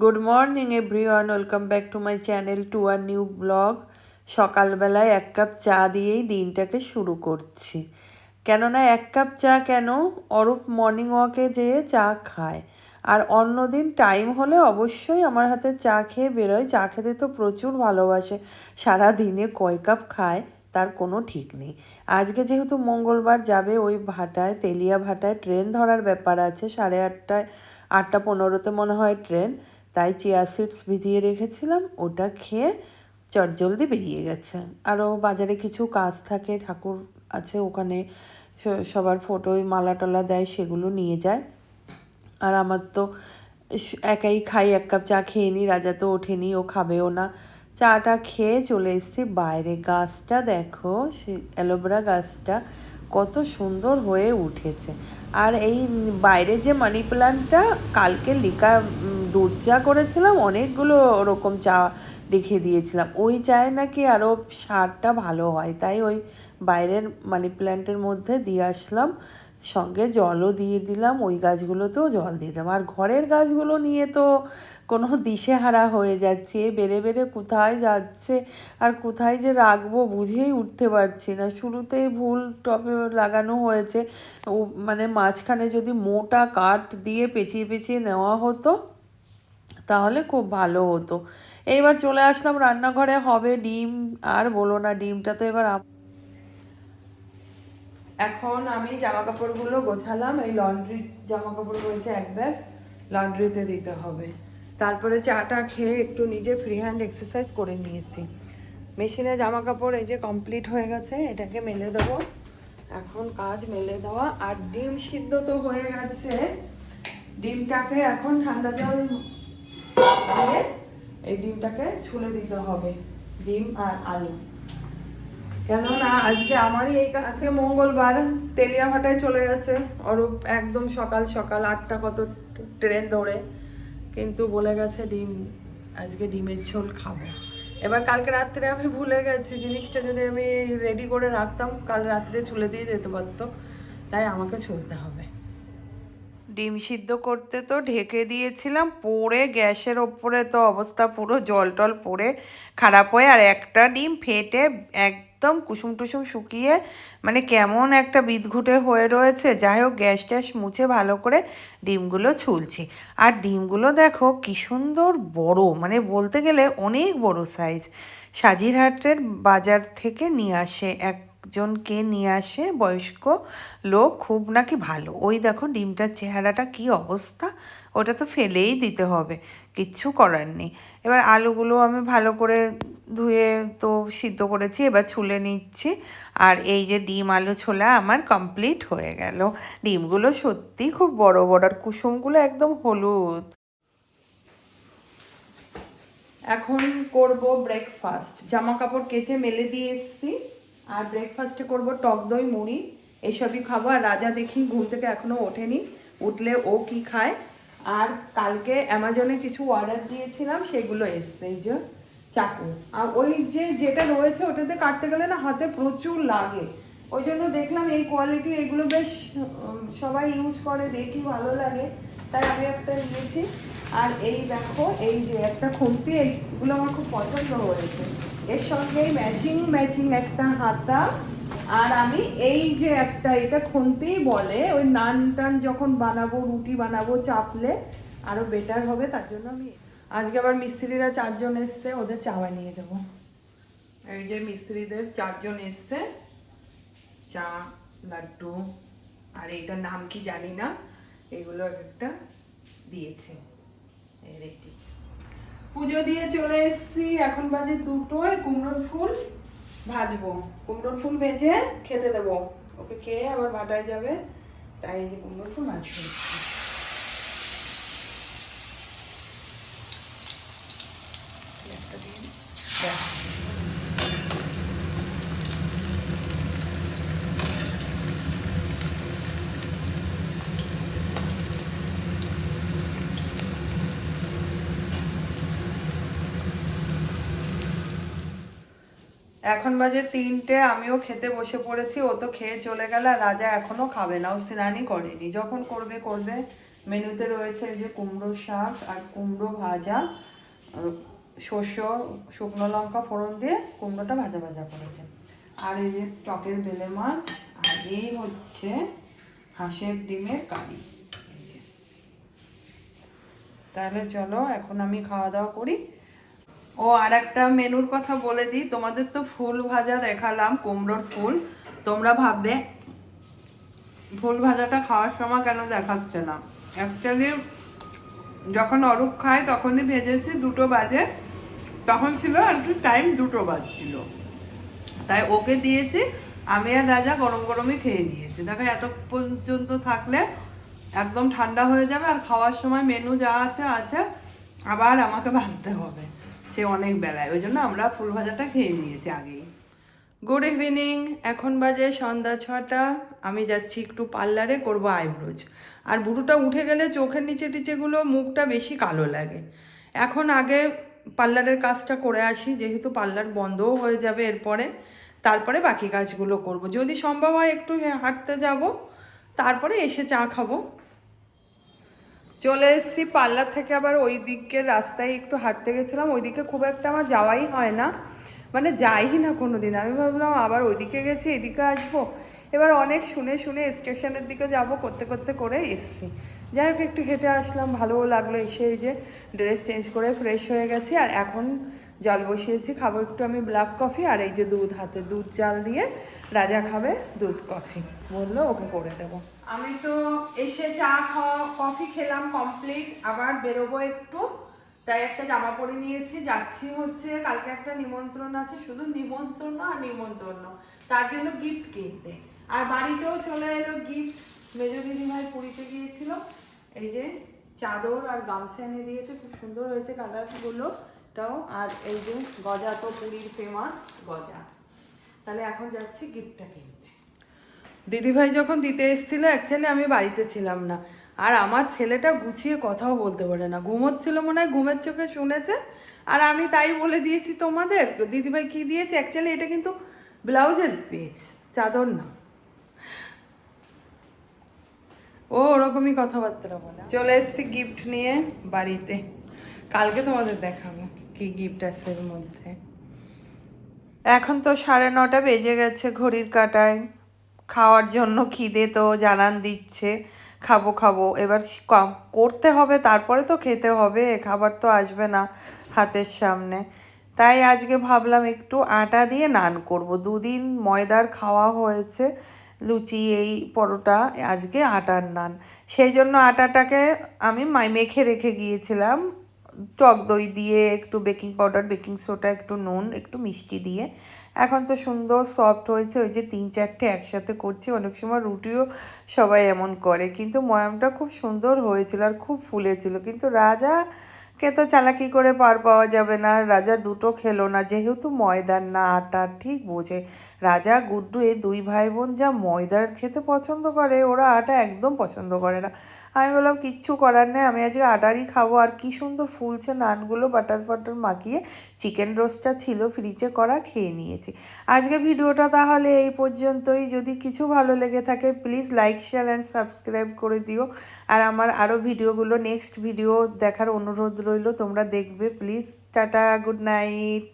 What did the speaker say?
Good morning everyone welcome back to my channel to our new blog সকালবেলায় এক cup চা দিয়েই দিনটাকে শুরু করছি। কেননা এক কাপ চা কেন? অরূপ মর্নিং ওয়াকে যেয়ে চা খায়। আর অন্যদিন টাইম হলে অবশ্যই আমার হাতে চা খেয়ে বেরোয়। চা খেতে তো প্রচুর ভালোবাসে। সারা দিনে কয় কাপ খায়, তার কোনো ঠিক নেই। আজকে যেহেতু মঙ্গলবার যাবে, ওই ভাটায় তেলিয়া ভাটায় ট্রেন ধরার ব্যাপার আছে। সাড়ে আটটায়, আটটা পনেরোতে মনে হয় ট্রেন তাই চিয়া সিডস ভিজিয়ে রেখেছিলাম, ওটা খেয়ে চটজলদি বেরিয়ে গেছে। আরও বাজারে কিছু কাজ থাকে, ঠাকুর আছে ওখানে সবার ফটোয় মালা টলা দেয়, সেগুলো নিয়ে যায়। আর আমার তো একাই খাই, এক কাপ চা খেয়ে নিই রাজা তো ওঠেনি, ও খাবেও না। চাটা খেয়ে চলে এসেছি, বাইরে গাছটা দেখো, সে অ্যালোভেরা গাছটা কত সুন্দর হয়ে উঠেছে। আর এই বাইরে যে মানি প্ল্যান্টটা কালকে লিকা দুধ চা করেছিলাম, অনেকগুলো ওরকম চা রেখে দিয়েছিলাম। ওই চায়ে নাকি আরও সারটা ভালো হয়, তাই ওই বাইরের মানি প্ল্যান্টের মধ্যে দিয়ে আসলাম, সঙ্গে জলও দিয়ে দিলাম, ওই গাছগুলোতেও জল দিয়ে দিলাম। আর ঘরের গাছগুলো নিয়ে তো কোনো দিশেহারা হয়ে যাচ্ছে, বেড়ে বেড়ে কোথায় যাচ্ছে, আর কোথায় যে রাখব বুঝেই উঠতে পারছি না। শুরুতেই ভুল টবে লাগানো হয়েছে মানে মাঝখানে যদি মোটা কাঠ দিয়ে পেঁচিয়ে পেঁচিয়ে নেওয়া হতো তাহলে খুব ভালো হতো। এইবার চলে আসলাম রান্নাঘরে, হবে ডিম, আর বলো না, ডিমটা তো এবার এখন আমি জামা কাপড়গুলো গোছালাম, এই লন্ড্রি জামা কাপড় রয়েছে এক ব্যাগ, লন্ড্রিতে দিতে হবে। তারপরে চাটা খেয়ে একটু নিজে ফ্রি হ্যান্ড এক্সারসাইজ করে নিয়েছি। মেশিনে জামা কাপড় এই যে কমপ্লিট হয়ে গেছে, এটাকে মেলে দেবো। এখন কাজ মেলে দেওয়া, আর ডিম সিদ্ধ তো হয়ে গেছে। ডিমটাকে এখন ঠান্ডা জল দিয়ে এই ডিমটাকে ছুলে দিতে হবে, ডিম আর আলু। কেননা আজকে আমারই এই কাজ আজকে মঙ্গলবার তেলিয়া ভাটায় চলে গেছে। অরূপ একদম সকাল সকাল আটটা কত ট্রেন ধরে, কিন্তু বলে গেছে ডিম, আজকে ডিমের ঝোল খাব। এবার কালকে রাত্রে আমি ভুলে গেছি, জিনিসটা যদি আমি রেডি করে রাখতাম, কাল রাত্রে ছুলে দিয়ে যেতে পারতো। তাই আমাকে ছুলতে হবে। ডিম সিদ্ধ করতে তো ঢেকে দিয়েছিলাম, পড়ে গ্যাসের ওপরে তো অবস্থা পুরো জল টল পড়ে খারাপ হয়ে, আর একটা ডিম ফেটে একদম কুসুম টুসুম শুকিয়ে মানে কেমন একটা বিদঘুটে হয়ে রয়েছে। যাই হোক, গ্যাস ট্যাস মুছে ভালো করে ডিমগুলো ছুলছি। আর ডিমগুলো দেখো কি সুন্দর বড় মানে বলতে গেলে অনেক বড় সাইজ সাজিরহাটের বাজার থেকে নিয়ে আসে এক একজনকে নিয়ে আসে বয়স্ক লোক, খুব নাকি ভালো। ওই দেখো ডিমটার চেহারাটা কি অবস্থা? ওটা তো ফেলেই দিতে হবে, কিচ্ছু করার নেই। এবার আলুগুলো আমি ভালো করে ধুয়ে তো সিদ্ধ করেছি, এবার ছুলে নিচ্ছি। আর এই যে ডিম আলু ছোলা আমার কমপ্লিট হয়ে গেল। ডিমগুলো সত্যি খুব বড় বড়, আর কুসুমগুলো একদম হলুদ। এখন করব ব্রেকফাস্ট জামা কাপড় কেচে মেলে দিয়ে এসেছি। আর ব্রেকফাস্টে করব টক দই, মুড়ি, এসবই খাব। আর রাজা দেখি ঘুম থেকে এখনও ওঠেনি। উঠলে ও কি খায়? আর কালকে অ্যামাজনে কিছু অর্ডার দিয়েছিলাম, সেগুলো এসছে। এই যে চাকু। আর ওই যে যেটা রয়েছে, ওটাতে কাটতে গেলে না হাতে প্রচুর লাগে। ওই জন্য দেখলাম এই কোয়ালিটির এগুলো বেশ সবাই ইউজ করে, দেখি ভালো লাগে। তাই আমি একটা নিয়েছি। আর এই দেখো, এই যে একটা খুন্তি, এইগুলো আমার খুব পছন্দ হয়েছে। এর সঙ্গে ম্যাচিং ম্যাচিং একটা হাতা। আর আমি এই যে একটা, এটা খুন্তি বলে, ওই নান টান যখন বানাবো, রুটি বানাবো, চাপলে আরও বেটার হবে, তার জন্য আমি আজকে আবার মিস্ত্রিরা চারজন এসছে, ওদের চা বানিয়ে দেবো। এই যে মিস্ত্রিদের চারজন এসছে, চা, লাড্ডু, আর এইটার নাম কি জানি না, এগুলো একটা দিয়েছে। এই রেডি। পুজো দিয়ে চলে এসেছি। এখন বাজে দুটোয় কুমড়োর ফুল ভাজবো। কুমড়োর ফুল ভেজে খেতে দেবো। ওকে খেয়ে আবার ভাটায় যাবে। তাই যে কুমড়োর ফুল ভাজতে একটা দিন এখন বাজে তিনটে, আমিও খেতে বসে পড়েছি, ও তো খেয়ে চলে গেল আর রাজা এখনও খাবে না, ও স্নানই করেনি। যখন করবে করবে। মেনুতে রয়েছে এই যে কুমড়ো শাক আর কুমড়ো ভাজা শস্য শুকনো লঙ্কা ফোড়ন দিয়ে কুমড়োটা ভাজা ভাজা করেছে। আর এই যে টকের বেলে মাছ, আর এই হচ্ছে হাঁসের ডিমের কারি। তাহলে চলো, এখন আমি খাওয়া দাওয়া করি। ও আর একটা মেনুর কথা বলে দিই। তোমাদের তো ফুল ভাজা দেখালাম, কুমড়োর ফুল। তোমরা ভাববে, ফুল ভাজাটা খাওয়ার সময় কেন দেখাচ্ছে না? অ্যাকচুয়ালি যখন অরূপ খায়, তখনই ভেজেছি, দুটো বাজে। তখন ছিল আর কি টাইম দুটো বাজছিল। তাই ওকে দিয়েছি, আমি আর রাজা গরম গরমই খেয়ে নিয়েছি। দেখো, এত পর্যন্ত থাকলে একদম ঠান্ডা হয়ে যাবে, আর খাওয়ার সময় মেনু যা আছে আছে। আবার আমাকে ভাজতে হবে। সে অনেক বেলায়, ওই জন্য আমরা ফুল ভাজাটা খেয়ে নিয়েছি আগেই। গুড ইভিনিং এখন বাজে সন্ধ্যা ছটা, আমি যাচ্ছি একটু পার্লারে করব আইব্রোজ। আর বুড়োটা উঠে গেলে চোখের নিচে টিচেগুলো মুখটা বেশি কালো লাগে। এখন আগে পার্লারের কাজটা করে আসি, যেহেতু পার্লার বন্ধও হয়ে যাবে এরপরে, তারপরে বাকি কাজগুলো করব। যদি সম্ভব হয় একটু হাঁটতে যাব, তারপরে এসে চা খাব। চলে এসেছি পার্লার থেকে, আবার ওই দিকের রাস্তায় একটু হাঁটতে গেছিলাম। ওইদিকে খুব একটা আমার যাওয়াই হয় না। মানে যাই না কোনো দিন আমি ভাবলাম আবার ওইদিকে গেছি, এদিকে আসব। এবার অনেক শুনে শুনে স্টেশনের দিকে যাব, করতে করতে করে এসছি। যাই হোক, একটু হেঁটে আসলাম, ভালোও লাগল। এসে এই যে ড্রেস চেঞ্জ করে ফ্রেশ হয়ে গেছি। আর এখন জল বসিয়েছি, খাব একটু আমি ব্ল্যাক কফি আর এই যে দুধ হাতে, দুধ জাল দিয়ে রাজা খাবে দুধ কফি বলল, ওকে করে দেবো। আমি তো এসে চা খাওয়া কফি খেলাম কমপ্লিট আবার বেরোবো একটু। তাই একটা জামা পরে নিয়েছি, যাচ্ছি হচ্ছে, কালকে একটা নিমন্ত্রণ আছে, শুধু নিমন্ত্রণ আর নিমন্ত্রণ তার জন্য গিফট কিনতে। আর বাড়িতেও চলে এলো গিফট মেজো দিদিভাই পুরীতে গিয়েছিল। এই যে চাদর আর গামছা এনে দিয়েছে, খুব সুন্দর হয়েছে কালারগুলো টাও আর এই যে গজা তো পুরীর ফেমাস গজা। তাহলে এখন যাচ্ছি গিফটটা কিনতে। দিদিভাই যখন দিতে এসেছিল অ্যাকচুয়ালি আমি বাড়িতে ছিলাম না। আর আমার ছেলেটা গুছিয়ে কথাও বলতে পারে না। ঘুমোচ্ছিল মনে হয়, ঘুমের চোখে শুনেছে। আর আমি তাই বলে দিয়েছি তোমাদের। দিদিভাই কি দিয়েছে? অ্যাকচুয়ালি এটা কিন্তু ব্লাউজের পেজ চাদর না। ও ওরকমই কথাবার্তা বলে। চলে এসেছি গিফট নিয়ে বাড়িতে। কালকে তোমাদের দেখাবো কি গিফট আছে এর মধ্যে। এখন তো সাড়ে নটা বেজে গেছে ঘড়ির কাটায়। খাওয়ার জন্য খিদে তো জানান দিচ্ছে। খাব খাব। এবার করতে হবে, তারপরে তো খেতে হবে। খাবার তো আসবে না হাতের সামনে। তাই আজকে ভাবলাম একটু আটা দিয়ে নান করব। দুদিন ময়দার খাওয়া হয়েছে, লুচি, এই পরোটা, আজকে আটার নান। সেই জন্য আটাটাকে আমি মেখে রেখে গিয়েছিলাম। টক দই দিয়ে, একটু বেকিং পাউডার, বেকিং সোডা, একটু নুন, একটু মিষ্টি দিয়ে। এখন তো সুন্দর সফট হয়েছে, ওই যে তিন চারটে একসাথে করছি, অনেক সময় রুটিও সবাই এমন করে। কিন্তু ময়ামটা খুব সুন্দর হয়েছিল আর খুব ফুলেছিল। কিন্তু রাজা কে তো চালাকি করে পার পাওয়া যাবে না। রাজা দুটো খেলো না, যেহেতু ময়দার না আটার ঠিক বোঝে। রাজা, গুড্ডু এ দুই ভাই বোন যা ময়দার খেতে পছন্দ করে, ওরা আটা একদম পছন্দ করে না। আমি বললাম, কিচ্ছু করার নেই, আমি আজকে আটারই খাব, আর কি সুন্দর ফুলছে নানগুলো বাটার ফাটার মাখিয়ে চিকেন রোস্টটা ছিল ফ্রিজে করা খেয়ে নিয়েছি। আজকে ভিডিওটা তাহলে এই পর্যন্তই। যদি কিছু ভালো লেগে থাকে please like share and subscribe করে দিও। আর আমার আরও ভিডিওগুলো নেক্সট ভিডিও দেখার অনুরোধ রইল, তোমরা দেখবে। Please tata good night